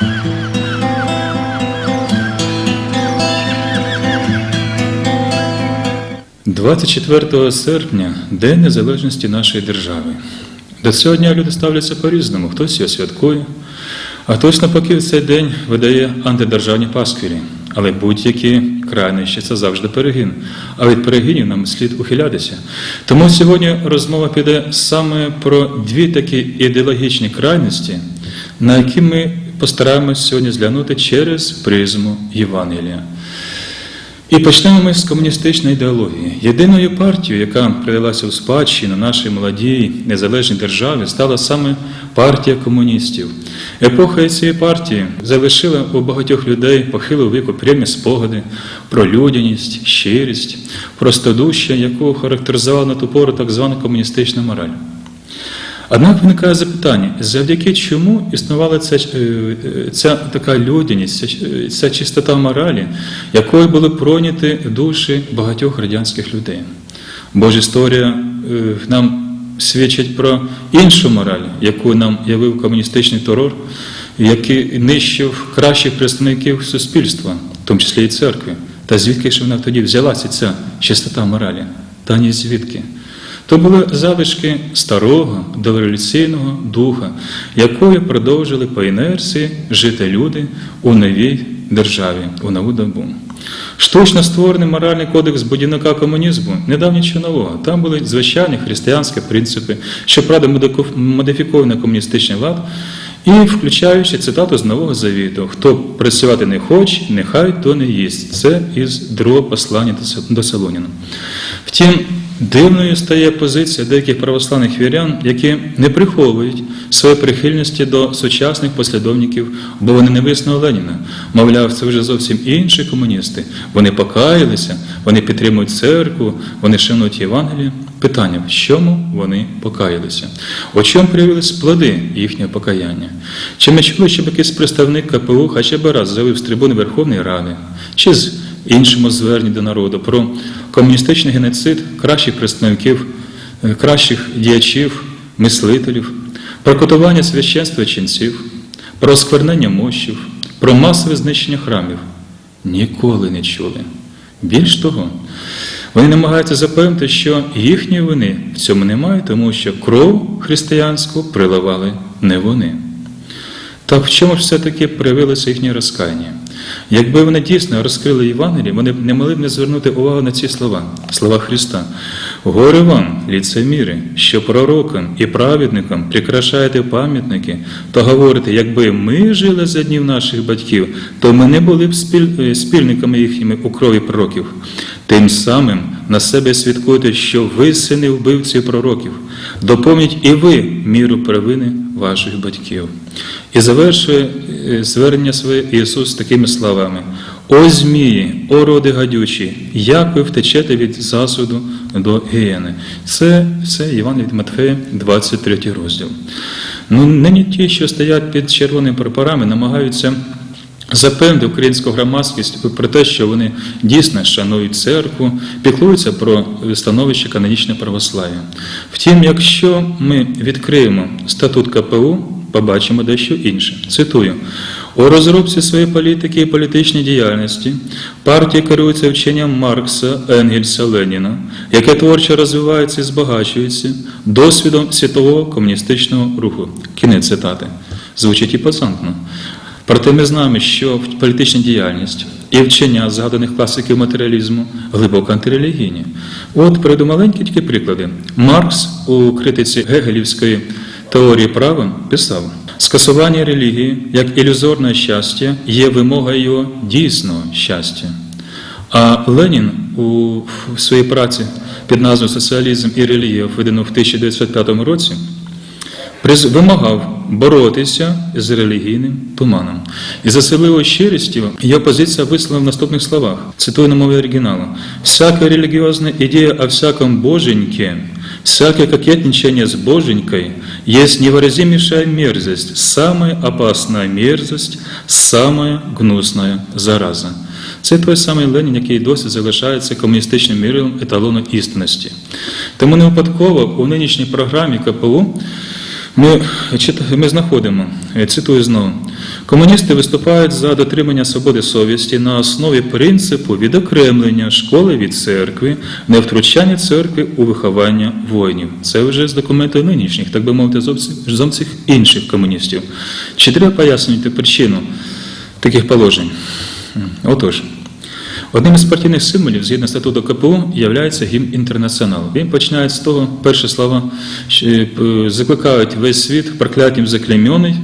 – 24 серпня День Незалежності нашої держави. До цього дня люди ставляться по-різному. Хтось його святкує, а хтось навпаки в цей день видає антидержавні пасквілі. Але будь-які крайнощі це завжди перегин. А від перегинів нам слід ухилятися. Тому сьогодні розмова піде саме про дві такі ідеологічні крайності, на які ми постараємось сьогодні зглянути через призму Євангелія. І почнемо ми з комуністичної ідеології. Єдиною партією, яка придалася у спадщину нашій молодій незалежній державі, стала саме партія комуністів. Епоха цієї партії залишила у багатьох людей похилого віку прямі спогади про людяність, щирість, простодуща, яку характеризувала на ту пору так звана комуністична мораль. Однак виникає запитання, завдяки чому існувала ця, е, ця така людяність, ця, ця чистота моралі, якою були пройняті душі багатьох радянських людей. Бо ж історія е, нам свідчить про іншу мораль, яку нам явив комуністичний терор, який нищив кращих представників суспільства, в тому числі і церкви. Та звідки ж вона тоді взялася, ця чистота моралі? Та ні звідки. То були залишки старого дореволюційного духа, якою продовжили по інерції жити люди у новій державі, у нову добу. Штучно створений моральний кодекс будівника комунізму не дав нічого нового. Там були звичайні християнські принципи, щоправда, модифікований комуністичний лад, і включаючи цитату з Нового Завіту: хто працювати не хоче, нехай то не їсть. Це із другого послання до Солоніна. Втім, Дивною стає позиція деяких православних вірян, які не приховують своєї прихильності до сучасних послідовників, бо вони не висного Леніна. Мовляв, це вже зовсім інші комуністи. Вони покаялися, вони підтримують церкву, вони шанують Євангеліє. Питання, в чому вони покаялися? У чому проявились плоди їхнього покаяння? Чи ми чули, щоб якийсь представник КПУ хоча б раз заявив з трибуни Верховної Ради? Чи з іншому зверненні до народу про комуністичний геноцид кращих представників, е, кращих діячів, мислителів, про котування священства ченців, про осквернення мощів, про масове знищення храмів. Ніколи не чули. Більш того, вони намагаються запевнити, що їхньої вини в цьому немає, тому що кров християнську приливали не вони. Так в чому ж все-таки проявилося їхнє розкаяння? Якби вони дійсно розкрили Євангеліє, вони не могли б не звернути увагу на ці слова, слова Христа. Горе вам, ліцеміри, що пророкам і праведникам прикрашаєте пам'ятники, то говорите, якби ми жили за днів наших батьків, то ми не були б спільниками їхніми у крові пророків. Тим самим на себе свідкуєте, що ви сини вбивців пророків, доповніть і ви міру провини ваших батьків. І завершує е, звернення своє Ісус такими словами: О змії, о роди гадючі, як ви втечете від засуду до гієни. Це все Іван від Матфея, 23 розділ. Ну, нині ті, що стоять під червоними прапорами, намагаються. Запевнити українську громадськість про те, що вони дійсно шанують церкву, піклуються про становище канонічне православ'я. Втім, якщо ми відкриємо статут КПУ, побачимо дещо інше. Цитую. У розробці своєї політики і політичної діяльності партія керується вченням Маркса, Енгельса, Леніна, яке творчо розвивається і збагачується досвідом світового комуністичного руху. Кінець цитати. Звучить іпозантно. Проте ми знаємо, що політична діяльність і вчення згаданих класиків матеріалізму глибоко антирелігійні. От приведу маленькі тільки приклади. Маркс у критиці Гегелівської теорії права писав: скасування релігії як ілюзорне щастя є вимогою дійсного щастя. А Ленін у своїй праці під назвою Соціалізм і релігія, видану в 1905 році, вимагав боротися з релігійним туманом. І за селивою щирістю його позиція висловлена в наступних словах, цитую на мові оригіналу: «Всяка релігіозна ідея о всяком боженьке, всякое кокетничание с боженькой есть невыразимейшая мерзость, самая опасная мерзость, самая гнусная зараза. Це той самий Ленін, який досі залишається комуністичним міром еталону істинності. Тому не випадково у нинішній програмі КПУ Ми, ми знаходимо, е, цитую знову, комуністи виступають за дотримання свободи совісті на основі принципу відокремлення школи від церкви, невтручання церкви у виховання воїнів. Це вже з документів нинішніх, так би мовити, зовсім, зовсім інших комуністів. Чи треба пояснювати причину таких положень? Отож. Одним із партійних символів, згідно статуту КПУ, є гімн інтернаціонал. Він починає з того, перші слова е, закликають весь світ прокляттям заклеймений,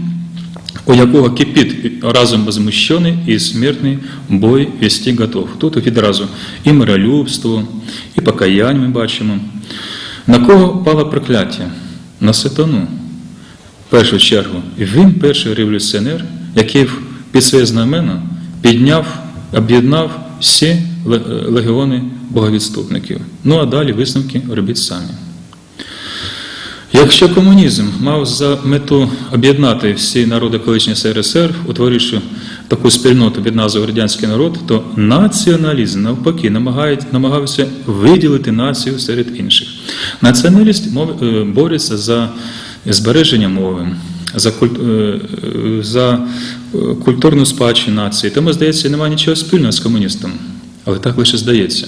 у якого кипить разом возмущений і смертний бой вести готов. Тут відразу і миролюбство, і покаяння ми бачимо. На кого пало прокляття? На сатану. В першу чергу, він перший революціонер, який під своє знамена підняв, об'єднав всі легіони боговідступників. Ну а далі висновки робіть самі. Якщо комунізм мав за мету об'єднати всі народи колишньої СРСР, утворивши таку спільноту під назвою Радянський народ, то націоналізм навпаки намагався виділити націю серед інших. Націоналіст е, бореться за збереження мови, за, е, за е, культурну спадщину нації. Тому, здається, немає нічого спільного з комуністом, але так лише здається.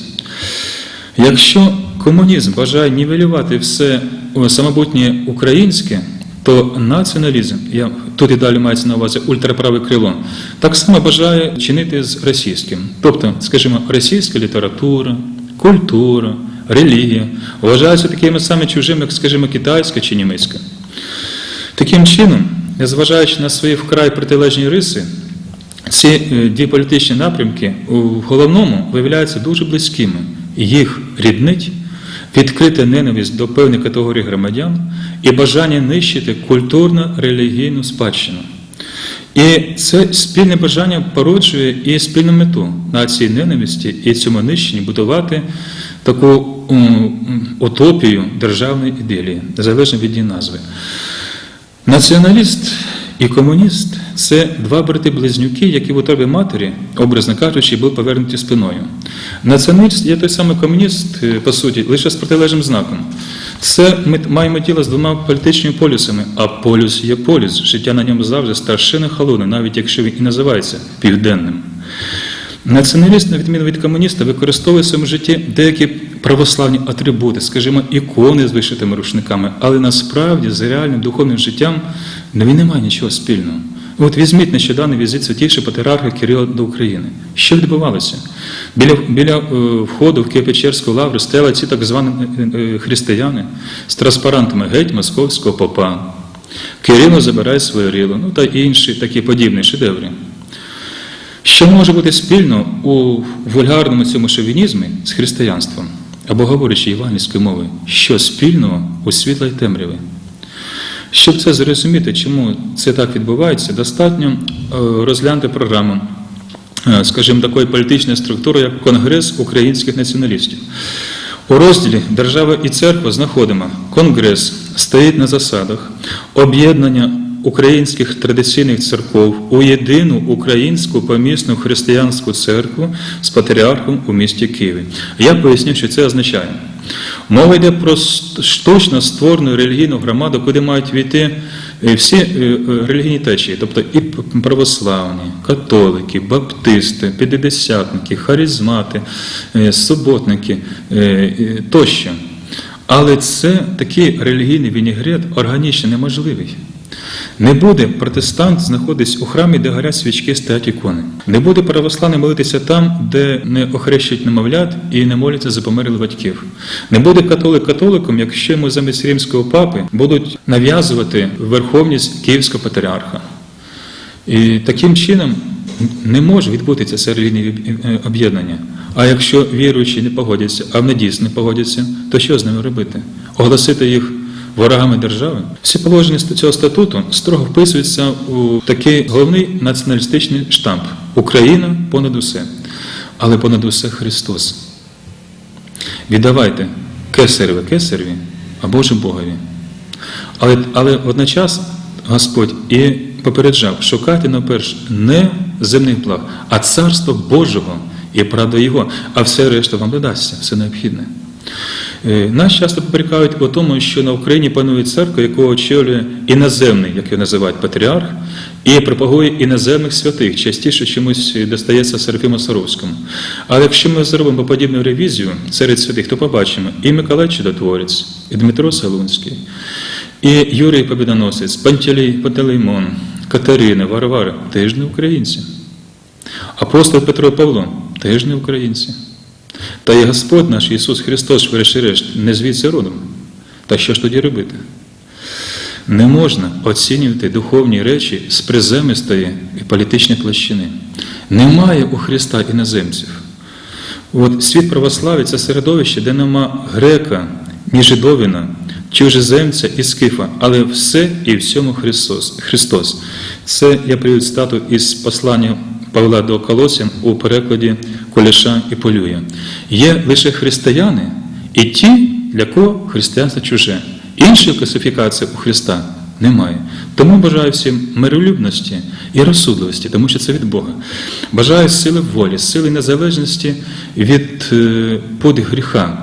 Якщо комунізм бажає нівелювати все самобутнє українське, то націоналізм, я, тут і далі мається на увазі ультраправе крило, так само бажає чинити з російським. Тобто, скажімо, російська література, культура, релігія вважаються такими самими чужими, як, скажімо, китайська чи німецька. Таким чином, незважаючи на свої вкрай протилежні риси, ці е, дві політичні напрямки у головному виявляються дуже близькими. Їх ріднить відкрита ненависть до певної категорії громадян і бажання нищити культурно-релігійну спадщину. І це спільне бажання породжує і спільну мету на цій ненависті і цьому нищенні будувати таку утопію державної ідеї, незалежно від її назви. Націоналіст і комуніст це два брати-близнюки, які в утробі матері, образно кажучи, були повернуті спиною. Націоналіст є той самий комуніст, е, по суті, лише з протилежним знаком. Це ми маємо діло з двома політичними полюсами, а полюс є полюс. Життя на ньому завжди старшина холодне, навіть якщо він і називається південним. Націоналіст, на відміну від комуніста, використовує в своєму житті деякі православні атрибути, скажімо, ікони з вишитими рушниками, але насправді з реальним духовним життям ну, він не має нічого спільного. От візьміть нещодавний візит святішого патріарха Кирила до України. Що відбувалося? Біля, біля е, входу в Києво-Печерську лавру стояли ці так звані е, е, християни з транспарантами геть московського попа. Кирило забирає своє рило, ну та інші такі подібні шедеври. Що може бути спільно у вульгарному цьому шовінізмі з християнством? Або говорячи євангельською мовою, що спільного у світла й темряви? Щоб це зрозуміти, чому це так відбувається, достатньо е, розглянути програму, е, скажімо, такої політичної структури, як Конгрес українських націоналістів. У розділі Держава і церква знаходимо Конгрес стоїть на засадах об'єднання українських традиційних церков у єдину українську помісну християнську церкву з патріархом у місті Києві. Я поясню, що це означає. Мова йде про штучно створену релігійну громаду, куди мають війти е, всі е, е, релігійні течії, тобто і православні, католики, баптисти, п'ятидесятники, харизмати, суботники тощо. Але це такий релігійний вінігрет органічно неможливий. Не буде протестант знаходитись у храмі, де горять свічки, стоять ікони. Не буде православний молитися там, де не охрещують немовлят і не моляться за померлих батьків. Не буде католик католиком, якщо йому замість римського папи будуть нав'язувати верховність Київського патріарха. І таким чином не може відбутися це релігійне об'єднання. А якщо віруючі не погодяться, а в недійсно не погодяться, то що з ними робити? Оголосити їх ворогами держави? Всі положення цього статуту строго вписуються у такий головний націоналістичний штамп Україна понад усе, але понад усе Христос. Віддавайте кесареве кесареві, а Боже Богові. Але, але водночас Господь і попереджав, шукайте наперш не земних благ, а царство Божого і правда Його, а все решта вам додасться, все необхідне. Е, Нас часто попрекають у тому, що на Україні панує церква, яку очолює іноземний, як його називають, патріарх, і пропагує іноземних святих, частіше чомусь достається Серафіму Саровському. Але якщо ми зробимо подібну ревізію серед святих, то побачимо і Миколай Чудотворець, і Дмитро Салунський, і Юрій Побідоносець, Пантелей, Пантелеймон, Катерина, Варвара теж не українці. Апостол Петро Павло теж не українці. Та і Господь наш Ісус Христос, врешті-решт, не звідси родом. Та що ж тоді робити? Не можна оцінювати духовні речі з приземистої і політичної площини. Немає у Христа іноземців. От світ православ'я це середовище, де нема грека, ні жидовина, чужеземця і скифа, але все і всьому Христос. Христос. Це я привів стату із послання Павла до Колосян у перекладі Коліша і Полюя. Є лише християни і ті, для кого християнство чуже. Іншої класифікації у Христа немає. Тому бажаю всім миролюбності і розсудливості, тому що це від Бога. Бажаю сили волі, сили незалежності від е, пут гріха.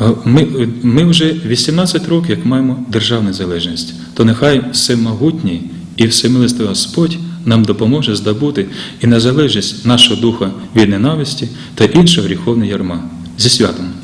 Е, Ми, ми вже 18 років, як маємо державну незалежність, то нехай всемогутній і всемилистий Господь нам допоможе здобути і незалежність нашого духа від ненависті та іншого гріховного ярма. Зі святом!